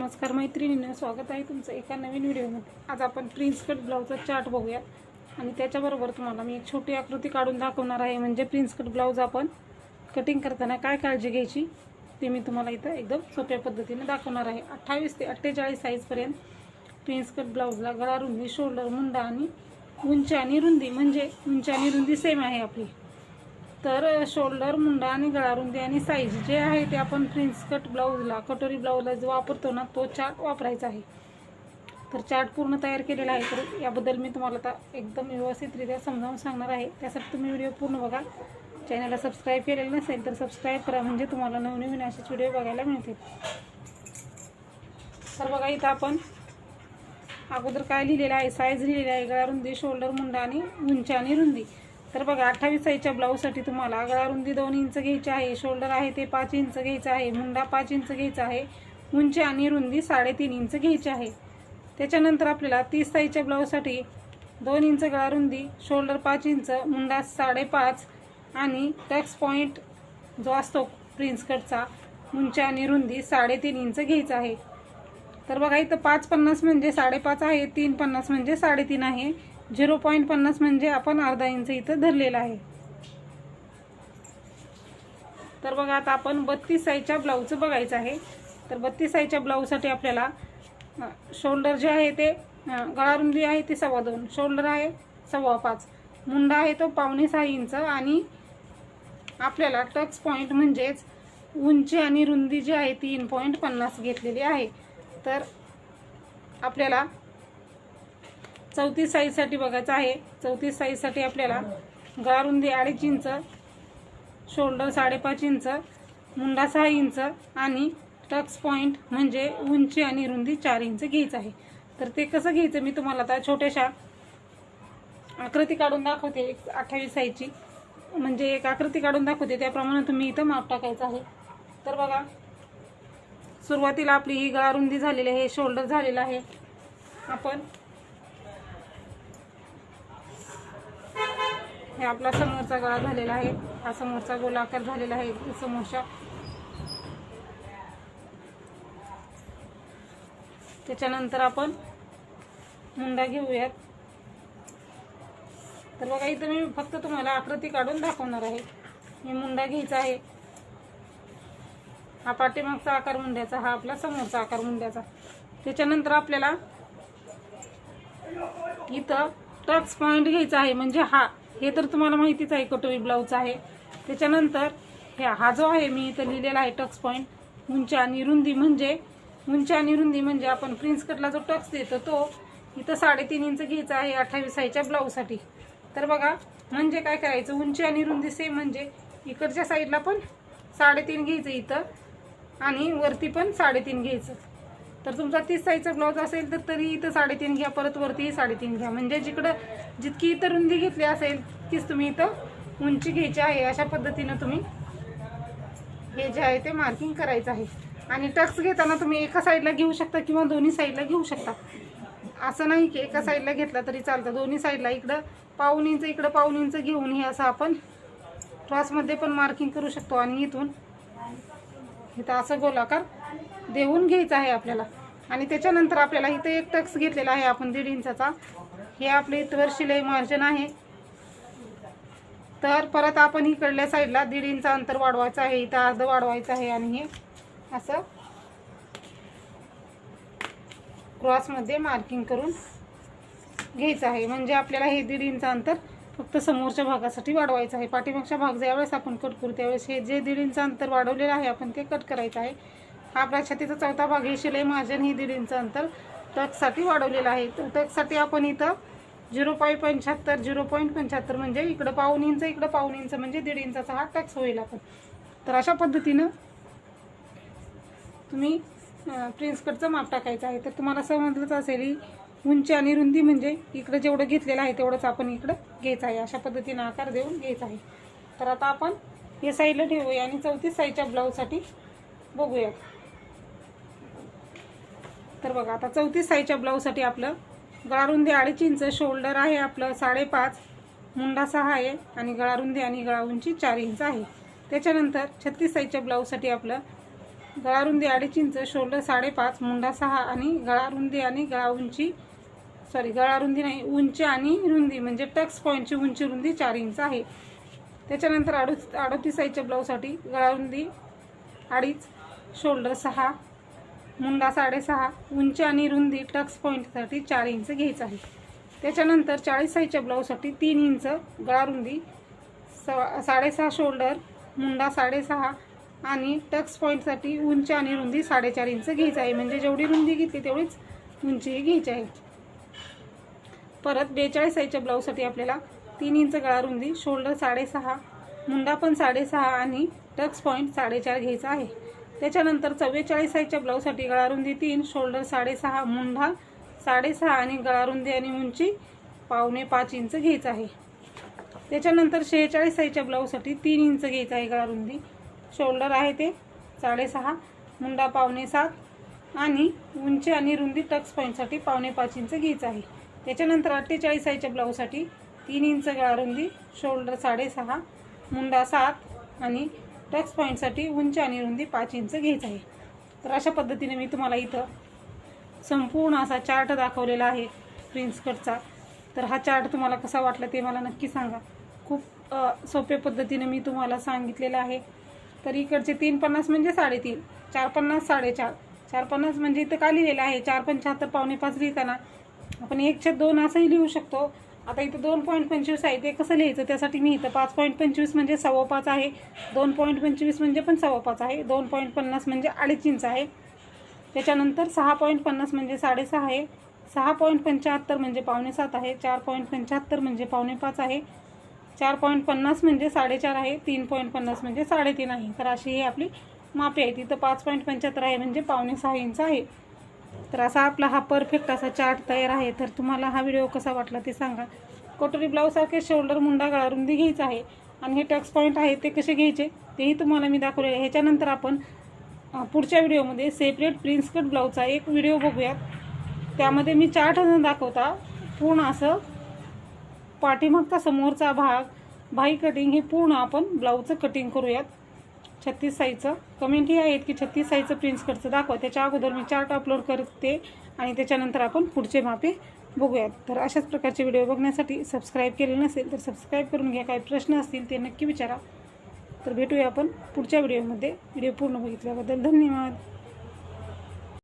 नमस्कार मैत्रिणींना स्वागत आहे तुमचं एका नवीन व्हिडिओमध्ये. आज आपण प्रिन्स कट ब्लाऊजचा चार्ट बघूया आणि त्याच्याबरोबर तुम्हाला मी एक छोटी आकृती काढून दाखवणार आहे. म्हणजे प्रिन्स कट ब्लाऊज आपण कटिंग करताना काय काळजी घ्यायची ते मी तुम्हाला इथं एकदम सोप्या पद्धतीने दाखवणार आहे. अठ्ठावीस ते अठ्ठेचाळीस साईजपर्यंत प्रिन्स कट ब्लाऊजला गळा रुंदी शोल्डर मुंडा आणि उंची आणि रुंदी. म्हणजे उंची आणि रुंदी सेम आहे आपली. तर शोल्डर मुंडा आणि गळा रुंदी आणि साईज जे आहे ते आपण प्रिन्स कट ब्लाऊजला कटोरी ब्लाऊजला जो वापरतो ना तो चार्ट वापरायचा आहे. तर चार्ट पूर्ण तयार केलेला आहे. तर याबद्दल मी तुम्हाला आता एकदम व्यवस्थितरित्या समजावून सांगणार आहे. त्यासाठी तुम्ही व्हिडिओ पूर्ण बघा. चॅनलला सबस्क्राईब केलेलं नसेल तर सबस्क्राईब करा. म्हणजे तुम्हाला नवनवीन असेच व्हिडिओ बघायला मिळतील. तर बघा इथं आपण अगोदर काय लिहिलेलं आहे? साईज लिहिलेलं आहे. गळा रुंदी शोल्डर मुंडा आणि उंची आणि रुंदी. तर बघा अठ्ठावीस साईजच्या ब्लाऊजसाठी तुम्हाला गळा रुंदी दोन इंच घ्यायची आहे शोल्डर आहे ते पाच इंच घ्यायचं आहे मुंडा पाच इंच घ्यायचा आहे उंची आणि रुंदी साडेतीन इंच घ्यायची आहे. त्याच्यानंतर आपल्याला तीस साईजच्या ब्लाऊजसाठी दोन इंच गळा रुंदी शोल्डर पाच इंच मुंडा साडेपाच आणि टक्स पॉईंट जो असतो प्रिन्सकटचा उंची आणि रुंदी साडेतीन इंच घ्यायचा आहे. तर बघा इथं पाच पन्नास म्हणजे साडेपाच आहे तीन पन्नास म्हणजे साडेतीन आहे. झिरो पॉईंट पन्नास म्हणजे आपण अर्धा इंच इथं धरलेला आहे. तर बघा आता आपण बत्तीस साईजच्या ब्लाऊजचं बघायचं आहे. तर बत्तीस साईजच्या ब्लाऊजसाठी आपल्याला शोल्डर जे आहे ते गळारुंदी आहे ती सव्वा दोन. शोल्डर आहे सव्वा पाच. मुंडा आहे तो पावणे सहा इंच आणि आपल्याला टक्स पॉईंट म्हणजेच उंची आणि रुंदी जी आहे तीन पॉईंट पन्नास घेतलेली आहे. तर आपल्याला चौतीस साईजसाठी बघायचं आहे. चौतीस साईजसाठी आपल्याला गळारुंदी अडीच इंच शोल्डर साडेपाच इंच मुंडा सहा इंच आणि टक्स पॉईंट म्हणजे उंची आणि रुंदी चार इंच घ्यायचं आहे. तर ते कसं घ्यायचं मी तुम्हाला आता छोट्याशा आकृती काढून दाखवते एक अठ्ठावीस साईजची. म्हणजे एक आकृती काढून दाखवते त्याप्रमाणे तुम्ही इथं माप टाकायचं आहे. तर बघा सुरुवातीला आपली ही गळारुंदी झालेली आहे शोल्डर झालेलं आहे. आपण हे आपला समोरचा गळा झालेला आहे. हा समोरचा गोलाकार झालेला आहे. समोरच्या त्याच्यानंतर आपण मुंडा घेऊयात. तर बघा इथं मी फक्त तुम्हाला आकृती काढून दाखवणार आहे. मी मुंडा घ्यायचा आहे. हा पाठीमागचा आकार मुंड्याचा हा आपला समोरचा आकार मुंड्याचा. त्याच्यानंतर आपल्याला इथं टक्स पॉईंट घ्यायचा आहे. म्हणजे हा. हे तर तुम्हाला माहितीच आहे कटोरी ब्लाऊज आहे. त्याच्यानंतर हे हा जो आहे मी इथं लिहिलेला आहे टक्स पॉईंट उंची आणि रुंदी म्हणजे उंची आणि रुंदी म्हणजे आपण प्रिन्स कटला जो टक्स देतो तो इथं साडेतीन इंच घ्यायचा आहे अठ्ठावीस आईच्या ब्लाऊजसाठी. तर बघा म्हणजे काय करायचं? उंची आणि रुंदी सेम म्हणजे इकडच्या साईडला पण साडेतीन घ्यायचं इथं आणि वरती पण साडेतीन घ्यायचं. तर तुमचा तीस साईजचा ब्लाऊज असेल तर तरी इथं साडेतीन घ्या परत वरतीही साडेतीन घ्या. म्हणजे जिकडं जितकी इथं रुंदी घेतली असेल तीच तुम्ही इथं उंची घ्यायची आहे. अशा पद्धतीनं तुम्ही हे जे आहे ते मार्किंग करायचं आहे. आणि टक्स घेताना तुम्ही एका साईडला घेऊ शकता किंवा दोन्ही साईडला घेऊ शकता. असं नाही की एका साईडला घेतला तरी चालतं. दोन्ही साईडला इकडं पाऊन इंच इकडं पाऊन इंच घेऊन हे असं आपण क्रॉसमध्ये पण मार्किंग करू शकतो. आणि इथून इथं असं गोलाकार देऊन घ्यायचं आहे आपल्याला. आणि त्याच्यानंतर आपल्याला इथं एक टक्स घेतलेला आहे आपण दीड इंचाचा. हे आपले इथवर शिलाई मार्जिन आहे. तर परत आपण इकडल्या साईडला दीड इंच अंतर वाढवायचं आहे इथं अर्ध वाढवायचं आहे आणि हे असं क्रॉसमध्ये मार्किंग करून घ्यायचं आहे. म्हणजे आपल्याला हे दीड इंच अंतर फक्त समोरच्या भागासाठी वाढवायचं आहे. पाठीमागच्या भाग ज्यावेळेस आपण कट करू त्यावेळेस हे जे दीड इंच अंतर वाढवलेलं आहे आपण ते कट करायचं आहे. हा आपला छातीचा चौथा भाग हे शिलाई महाजन ही दीड इंच अंतर. टकसाठी वाढवलेलं आहे. तर टकसाठी आपण इथं झिरो पॉईंट पंच्याहत्तर झिरो पॉईंट पंच्याहत्तर म्हणजे इकडं पाऊन इंच इकडं पाऊन इंच म्हणजे दीड इंचाचा हा टॅक्स होईल आपण. तर अशा पद्धतीनं तुम्ही प्रिन्स कटचं माप टाकायचं आहे. तर तुम्हाला समजलंच असेल ही उंची आणि रुंदी म्हणजे इकडं जेवढं घेतलेलं आहे तेवढंच आपण इकडं घ्यायचं आहे. अशा पद्धतीनं आकार देऊन घ्यायचा आहे. तर आता आपण या साईडला ठेवूया आणि चौतीस साईजच्या ब्लाऊजसाठी बघूया तर बघा आता चौतीस साईजच्या ब्लाऊजसाठी आपलं गळारुंदी अडीच इंच शोल्डर आहे आपलं साडेपाच. मुंडा सहा आहे आणि गळारुंदी आणि गळा उंची चार इंच आहे. त्याच्यानंतर छत्तीस साईजच्या ब्लाऊजसाठी आपलं गळारुंदी अडीच इंच शोल्डर साडेपाच मुंडा सहा आणि गळारुंदी आणि गळा उंची सॉरी गळारुंदी नाही उंची आणि रुंदी म्हणजे टक्स पॉईंटची उंची रुंदी चार इंच आहे. त्याच्यानंतर अडू अडोतीस साईजच्या ब्लाऊजसाठी गळारुंदी अडीच शोल्डर सहा मुंडा साडेसहा उंची आणि रुंदी टक्स पॉईंटसाठी चार इंच घ्यायचं आहे. त्याच्यानंतर चाळीस साईजच्या ब्लाऊजसाठी तीन इंच गळा रुंदी स साडेसहा शोल्डर मुंडा साडेसहा आणि टक्स पॉईंटसाठी उंची आणि रुंदी साडेचार इंच घ्यायचं आहे. म्हणजे जेवढी रुंदी घेतली तेवढीच उंचीही घ्यायची आहे. परत बेचाळीस साईजच्या ब्लाऊजसाठी आपल्याला तीन इंच गळा रुंदी शोल्डर साडेसहा मुंडा पण साडेसहा आणि टक्स पॉईंट साडेचार घ्यायचा आहे. त्याच्यानंतर चव्वेचाळीस साईजच्या ब्लाऊजसाठी गळारुंदी तीन शोल्डर साडेसहा मुंडा साडेसहा आणि गळारुंदी आणि उंची पावणे पाच इंच घ्यायचं आहे. त्याच्यानंतर शेहेचाळीस साईजच्या ब्लाऊजसाठी तीन इंच घ्यायचं आहे गळारुंदी. शोल्डर आहे ते साडेसहा मुंडा पावणे सात आणि उंची आणि रुंदी टक्स पॉईंटसाठी पावणे पाच इंच घ्यायचं आहे. त्याच्यानंतर अठ्ठेचाळीस साईजच्या ब्लाऊजसाठी तीन इंच गळारुंदी शोल्डर साडेसहा मुंडा सात आणि टॅक्स पॉईंटसाठी उंच आणि रुंदी पाच इंच घ्यायचं आहे. तर अशा पद्धतीने मी तुम्हाला इथं संपूर्ण असा चार्ट दाखवलेला आहे प्रिन्स कटचा तर हा चार्ट तुम्हाला कसा वाटला ते मला नक्की सांगा. खूप सोप्या पद्धतीने मी तुम्हाला सांगितलेलं आहे. तर इकडचे तीन पन्नास म्हणजे साडेतीन चार पन्नास साडेचार. चार पन्नास म्हणजे इथं का लिहिलेलं आहे? चार पंच्याहत्तर पावणे पाच लिहिताना आपण एकशे दोन असंही लिहू शकतो. आता इथं दोन पॉईंट पंचवीस आहे. ते कसं लिहायचं? त्यासाठी मी इथं पाच पॉईंट पंचवीस म्हणजे सव्वा पाच आहे. दोन पॉईंट पंचवीस म्हणजे पण सव्वा पाच आहे. दोन पॉईंट पन्नास म्हणजे अडीच इंच आहे. त्याच्यानंतर सहा पॉईंट पन्नास म्हणजे साडेसहा आहे. सहा पॉईंट पंच्याहत्तर म्हणजे पावणे सात आहे. चार पॉईंट पंच्याहत्तर म्हणजे पावणे पाच आहे. चार पॉईंट पन्नास म्हणजे साडेचार आहे. तीन पॉईंट पन्नास म्हणजे साडेतीन आहे. तर अशी ही आपली मापे आहे तिथं पाच पॉईंट पंच्याहत्तर आहे म्हणजे पावणे सहा इंच आहे. तर असा आपला हा परफेक्ट असा चार्ट तयार आहे. तर तुम्हाला हा व्हिडिओ कसा वाटला ते सांगा. कटोरी ब्लाऊजसारखे शोल्डर मुंडा गळा रुंदी घ्यायचा आहे. आणि हे टक्स पॉईंट आहे ते कसे घ्यायचे तेही तुम्हाला मी दाखवले ह्याच्यानंतर आपण पुढच्या व्हिडिओमध्ये सेपरेट प्रिन्स कट ब्लाऊजचा एक व्हिडिओ बघूयात. त्यामध्ये मी चार्ट न दाखवता पूर्ण असं पाठीमागचा समोरचा भाग भाई कटिंग हे पूर्ण आपण ब्लाऊजचं कटिंग करूयात. छत्तीस साईजचं. कमेंट ही आहेत की छत्तीस साईजचं प्रिन्स कटचं दाखवा. त्याच्या अगोदर मी चार्ट अपलोड करते आणि त्याच्यानंतर आपण पुढचे मापे बघूयात. तर अशाच प्रकारचे व्हिडिओ बघण्यासाठी सबस्क्राईब केले नसेल तर सबस्क्राईब करून घ्या. काही प्रश्न असतील ते नक्की विचारा. तर भेटूया आपण पुढच्या व्हिडिओमध्ये व्हिडिओ पूर्ण बघितल्याबद्दल धन्यवाद.